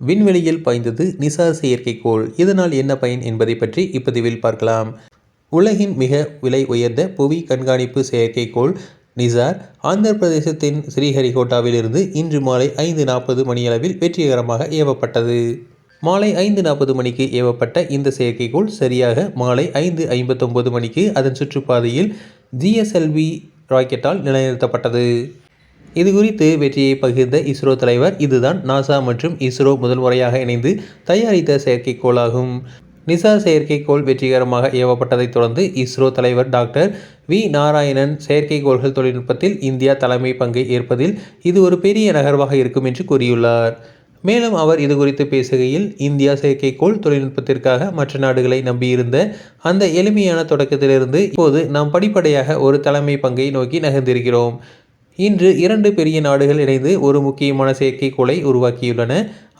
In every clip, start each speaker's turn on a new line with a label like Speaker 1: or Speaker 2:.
Speaker 1: விண்வெளியில் பாய்ந்தது நிசார் செயற்கைக்கோள். இதனால் என்ன பயன் என்பதை பற்றி இப்பதிவில் பார்க்கலாம். உலகின் மிக விலை உயர்ந்த புவி கண்காணிப்பு செயற்கைக்கோள் நிசார் ஆந்திர பிரதேசத்தின் ஸ்ரீஹரிகோட்டாவிலிருந்து இன்று மாலை ஐந்து நாற்பது மணியளவில் வெற்றிகரமாக ஏவப்பட்டது. மாலை ஐந்து நாற்பது மணிக்கு ஏவப்பட்ட இந்த செயற்கைக்கோள் சரியாக மாலை ஐந்து ஐம்பத்தொம்பது மணிக்கு அதன் சுற்றுப்பாதையில் ஜிஎஸ்எல்வி ராக்கெட்டால் நிலைநிறுத்தப்பட்டது. இது குறித்து வெற்றியை பகிர்ந்த இஸ்ரோ தலைவர் இதுதான் நாசா மற்றும் இஸ்ரோ முதல் முறையாக இணைந்து தயாரித்த செயற்கைக்கோளாகும். நிசா செயற்கைக்கோள் வெற்றிகரமாக ஏவப்பட்டதைத் தொடர்ந்து இஸ்ரோ தலைவர் டாக்டர் வி. நாராயணன் செயற்கைக்கோள்கள் தொழில்நுட்பத்தில் இந்தியா தலைமை பங்கை ஏற்பதில் இது ஒரு பெரிய நகர்வாக இருக்கும் என்று கூறியுள்ளார். மேலும் அவர் இது குறித்து பேசுகையில் இந்தியா செயற்கைக்கோள் தொழில்நுட்பத்திற்காக மற்ற நாடுகளை நம்பியிருந்த அந்த எளிமையான தொடக்கத்திலிருந்து இப்போது நாம் படிப்படியாக ஒரு தலைமை பங்கை நோக்கி நகர்ந்திருக்கிறோம். இன்று இரண்டு பெரிய நாடுகள் இணைந்து ஒரு முக்கியமான செயற்கைக்கோளை உருவாக்கியுள்ளன.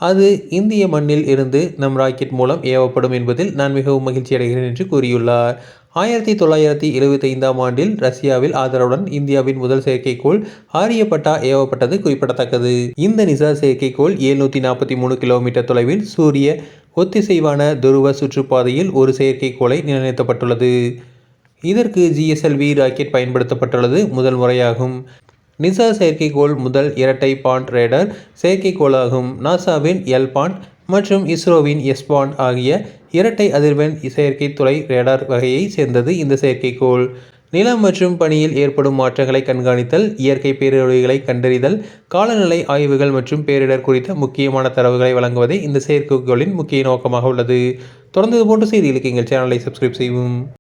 Speaker 1: அது இந்திய மண்ணில் இருந்து நம் ராக்கெட் மூலம் ஏவப்படும் என்பதில் நான் மிகவும் மகிழ்ச்சி அடைகிறேன் என்று கூறியுள்ளார். ஆயிரத்தி தொள்ளாயிரத்தி எழுபத்தைந்தாம் ஆண்டில் ரஷ்யாவில் ஆதரவுடன் இந்தியாவின் முதல் செயற்கைக்கோள் ஆரியப்பட்டா ஏவப்பட்டது குறிப்பிடத்தக்கது. இந்த நிசார் செயற்கைக்கோள் எழுநூற்றி நாற்பத்தி மூணு கிலோமீட்டர் தொலைவில் சூரிய ஒத்திசைவான துருவ சுற்றுப்பாதையில் ஒரு செயற்கைக்கோளை நிலைநிறுத்தப்பட்டுள்ளது. இதற்கு ஜிஎஸ்எல்வி ராக்கெட் பயன்படுத்தப்பட்டுள்ளது முதல் முறையாகும். நிசா செயற்கைக்கோள் முதல் இரட்டை பாண்ட் ரேடர் செயற்கைக்கோளாகும் நாசாவின் எல் பாண்ட் மற்றும் இஸ்ரோவின் எஸ் பாண்ட் ஆகிய இரட்டை அதிர்வெண் செயற்கை துறை ரேடார் வகையை சேர்ந்தது இந்த செயற்கைக்கோள். நிலம் மற்றும் பணியில் ஏற்படும் மாற்றங்களை கண்காணித்தல் இயற்கை பேரிடர்களை கண்டறிதல் காலநிலை ஆய்வுகள் மற்றும் பேரிடர் குறித்த முக்கியமான தரவுகளை வழங்குவதே இந்த செயற்கைக்கோளின் முக்கிய நோக்கமாக உள்ளது. தொடர்ந்து போன்ற செய்திகளுக்கு எங்கள் சேனலை சப்ஸ்கிரைப் செய்வோம்